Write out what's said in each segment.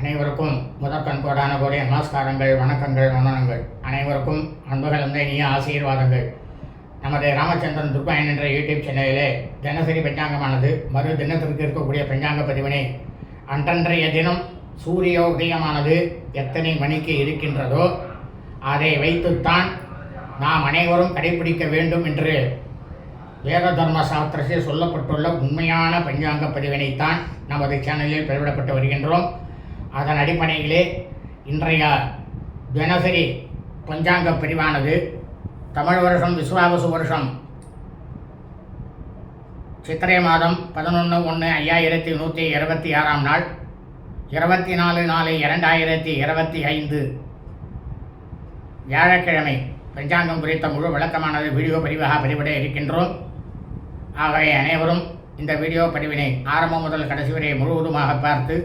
அனைவருக்கும் முதற்கண் கோடான கோடிய நமஸ்காரங்கள் வணக்கங்கள் வந்தனங்கள். அனைவருக்கும் அன்புகள் வந்து இனிய ஆசீர்வாதங்கள். நமது ராமச்சந்திரன் துர்பாயன் என்ற யூடியூப் சேனலிலே தினசரி பஞ்சாங்கமானது மறு தினத்திற்கு இருக்கக்கூடிய பஞ்சாங்க பதிவினை. அன்றன்றைய தினம் சூரிய உதயமானது எத்தனை மணிக்கு இருக்கின்றதோ அதை வைத்துத்தான் நாம் அனைவரும் கடைபிடிக்க வேண்டும் என்று வேத தர்ம சாஸ்திரத்தில் சொல்லப்பட்டுள்ள உண்மையான பஞ்சாங்க பதிவினைத்தான் நமது சேனலில் பதிவிடப்பட்டு வருகின்றோம். அதன் அடிப்படையிலே இன்றைய தினசரி பஞ்சாங்க பிரிவானது தமிழ் வருஷம் விஸ்வாவசு வருஷம். சித்திரை மாதம் பதினொன்று ஒன்று ஐயாயிரத்தி நூற்றி இருபத்தி ஆறாம் நாள் இருபத்தி நாலு நாலு இரண்டாயிரத்தி இருபத்தி ஐந்து. வியாழக்கிழமை பஞ்சாங்கம் குறித்த முழு விளக்கமானது வீடியோ பதிவாக பதிவிட இருக்கின்றோம். ஆகவே அனைவரும் இந்த வீடியோ பதிவினை ஆரம்பம் முதல் கடைசி வரை முழுவதுமாக பார்த்து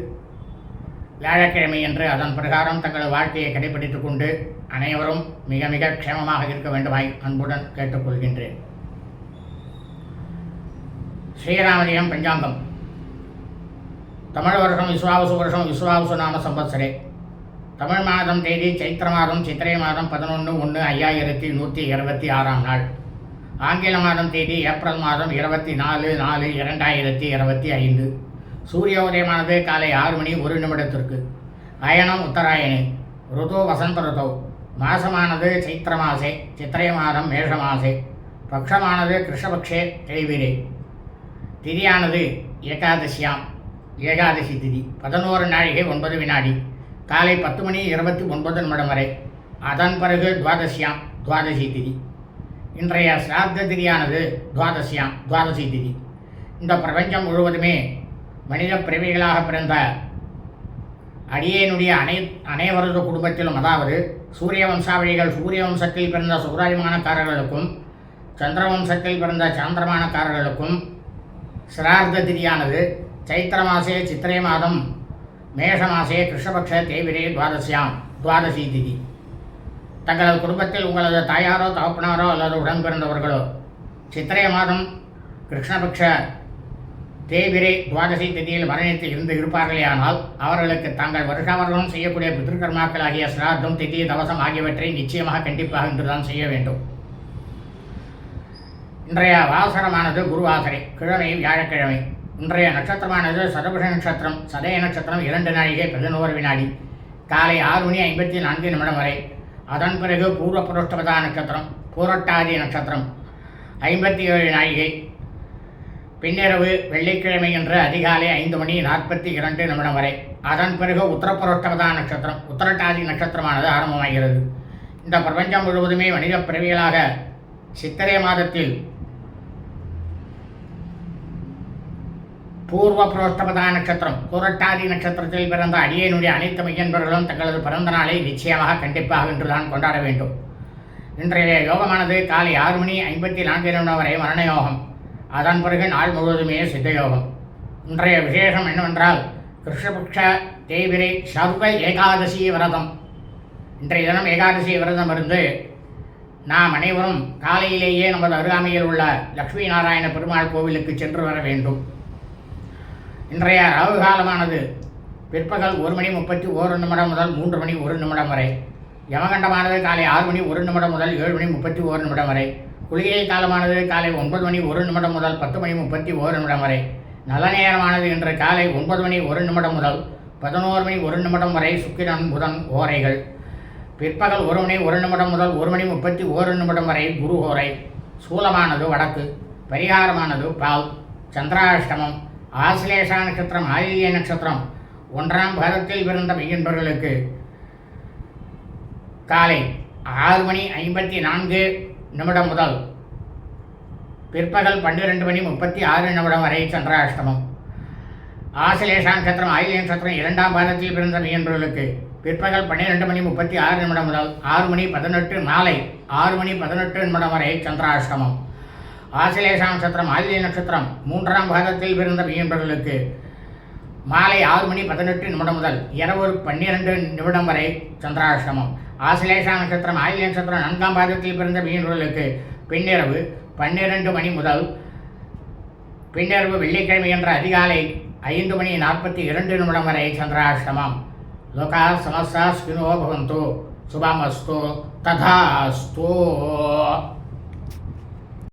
வியாழக்கிழமை என்று அதன் பிரகாரம் தங்கள் வாழ்க்கையை கடைபிடித்துக் கொண்டு அனைவரும் மிக மிக க்ஷேமமாக இருக்க வேண்டுமாய் அன்புடன் கேட்டுக்கொள்கின்றேன். ஸ்ரீராமஜெயம் பஞ்சாங்கம். தமிழ் வருஷம் விஸ்வாவசு வருஷம் விஸ்வாவசு நாம சம்பத்சரே. தமிழ் மாதம் தேதி சைத்திர மாதம் சித்திரை மாதம் பதினொன்று ஒன்று ஐயாயிரத்தி நூற்றி இருபத்தி ஆறாம் நாள். ஆங்கில மாதம் தேதி ஏப்ரல் மாதம் இருபத்தி நாலு நாலு இரண்டாயிரத்தி இருபத்தி ஐந்து. சூரிய உதயமானது காலை ஆறு மணி ஒரு நிமிடத்திற்கு. அயனம் உத்தராயணி. ருது வசந்த ருதோ. மாசமானது சைத்திர மாசே சித்திரை மாதம் மேஷ மாசே. பக்ஷமானது கிருஷ்ணபக்ஷே தேய்விரே திதியானது ஏகாதசியாம். ஏகாதசி திதி. பதினோரு நாழிகை ஒன்பது வினாடி. காலை பத்து மணி இருபத்தி ஒன்பது நிமிடம் வரை. அதன் பிறகு துவாதசியாம் துவாதசி திதி. இன்றைய சிராத்த திதியானது துவாதசியாம் துவாதசி திதி. இந்த பிரபஞ்சம் முழுவதுமே மனித பிறவிகளாக பிறந்த அடியேனுடைய அனை அனைவரது குடும்பத்திலும் அதாவது சூரிய வம்சாவளிகள் சூரிய வம்சத்தில் பிறந்த சுகராஜமானக்காரர்களுக்கும் சந்திர வம்சத்தில் பிறந்த சாந்திரமானக்காரர்களுக்கும் சிரார்த்த திதியானது சைத்திர மாசே சித்திரை மாதம் மேஷ மாசே கிருஷ்ணபக்ஷ தேவிரே துவாதசியாம் துவாதசி திதி. தங்களது குடும்பத்தில் உங்களது தாயாரோ தகப்பனாரோ அல்லது உடன் பிறந்தவர்களோ சித்திரை மாதம் கிருஷ்ணபக்ஷ தேவிரை துவாதசி திதியில் மரணித்து இருந்து இருப்பார்களே ஆனால் அவர்களுக்கு தாங்கள் வருஷாவர்களும் செய்யக்கூடிய பிதிருக்கர்மாக்களாகிய சிராத்தம் திதி தவசம் ஆகியவற்றை நிச்சயமாக கண்டிப்பாக இன்றுதான் செய்ய வேண்டும். இன்றைய வாசரமானது குருவாசரை கிழமை வியாழக்கிழமை. இன்றைய நட்சத்திரமானது சதபுஷ நட்சத்திரம் சதய நட்சத்திரம் இரண்டு நாழிகை பதினோரு வினாடி. காலை ஆறு மணி ஐம்பத்தி நான்கு நிமிடம் வரை. அதன் பிறகு பூர்வ புருஷ்டபதா நட்சத்திரம் பூரட்டாதி நட்சத்திரம் ஐம்பத்தி ஏழு நாழிகை. பின்னிரவு வெள்ளிக்கிழமை என்று அதிகாலை ஐந்து மணி நாற்பத்தி இரண்டு நிமிடம் வரை. அதன் பிறகு உத்தரப்புரோஷ்டபதா நட்சத்திரம் உத்தரட்டாதி நட்சத்திரமானது ஆரம்பமாகிறது. இந்த பிரபஞ்சம் முழுவதுமே மனித பிறவிகளாக சித்திரை மாதத்தில் பூர்வ புரோஷ்டபதா நட்சத்திரம் பூரட்டாதி நட்சத்திரத்தில் பிறந்த அடியனுடைய அனைத்து மையன்பர்களும் தங்களது பிறந்த நாளை நிச்சயமாக கண்டிப்பாக இன்றுதான் கொண்டாட வேண்டும். இன்றைய யோகமானது காலை ஆறு மணி ஐம்பத்தி நான்கு நிமிடம் வரை மரண யோகம் அதன் பிறகு நாள் முழுவதுமே சித்தயோகம். இன்றைய விசேஷம் என்னவென்றால் கிருஷ்ணபக்ஷ தேவிரை சர்வ ஏகாதசி விரதம். இன்றைய தினம் ஏகாதசி விரதம் இருந்து நாம் அனைவரும் காலையிலேயே நமது அருகாமையில் உள்ள லக்ஷ்மி நாராயண பெருமாள் கோவிலுக்கு சென்று வர வேண்டும். இன்றைய ராகு காலமானது பிற்பகல் ஒரு மணி முப்பத்தி ஒரு நிமிடம் முதல் மூன்று மணி ஒரு நிமிடம் வரை. யமகண்டமானது காலை ஆறு மணி ஒரு நிமிடம் முதல் ஏழு மணி முப்பத்தி ஒரு நிமிடம் வரை. குளிகை காலமானது காலை ஒன்பது மணி ஒரு நிமிடம் முதல் பத்து மணி முப்பத்தி ஓரு நிமிடம் வரை. நல்ல நேரமானது இன்று காலை ஒன்பது மணி ஒரு நிமிடம் முதல் பதினோரு மணி ஒரு நிமிடம் வரை சுக்கிரன் புதன் ஓரைகள். பிற்பகல் ஒரு மணி ஒரு நிமிடம் முதல் ஒரு மணி முப்பத்தி ஓரு நிமிடம் வரை குரு ஓரை. சூலமானது வடக்கு பரிகாரமானது பால் சந்திராஷ்டமம் ஆசிலேஷா நட்சத்திரம் ஆயில்ய நட்சத்திரம். ஒன்றாம் பாதத்தில் பிறந்த மையன்பர்களுக்கு காலை ஆறு மணி ஐம்பத்தி நான்கு நிமிடம் முதல். பிற்பகல் பன்னிரெண்டு மணி முப்பத்தி ஆறு நிமிடம் வரை சந்திராஷ்டமம் ஆசிலேஷா நட்சத்திரம் ஆயிலிய நட்சத்திரம் இரண்டாம் பாதத்தில் பிறந்த மீன்பர்களுக்கு பிற்பகல் பன்னிரெண்டு மணி முப்பத்தி ஆறு நிமிடம் முதல் ஆறு மணி பதினெட்டு மாலை ஆறு மணி பதினெட்டு நிமிடம் வரை சந்திராஷ்டமம் ஆசிலேஷா நட்சத்திரம் ஆயிலிய நட்சத்திரம் மூன்றாம் பாதத்தில் பிறந்த மீன்பர்களுக்கு மாலை ஆறு மணி பதினெட்டு நிமிடம் முதல் இரவு பன்னிரெண்டு நிமிடம் வரை சந்திராஷ்டமம் ஆசிலேஷா நட்சத்திரம் ஆயிலிய நட்சத்திரம் நான்காம் பாதத்தில் பிறந்த மீனவர்களுக்கு பின்னிரவு பன்னிரண்டு மணி முதல் பின்னிரவு வெள்ளிக்கிழமை என்ற அதிகாலை ஐந்து மணி நாற்பத்தி இரண்டு நிமிடம் வரை சந்திராஷ்டமம். லோகா சமஸ்தா ஸ்கினோ பவந்தோ. சுபமஸ்தோ. ததாஸ்தோ.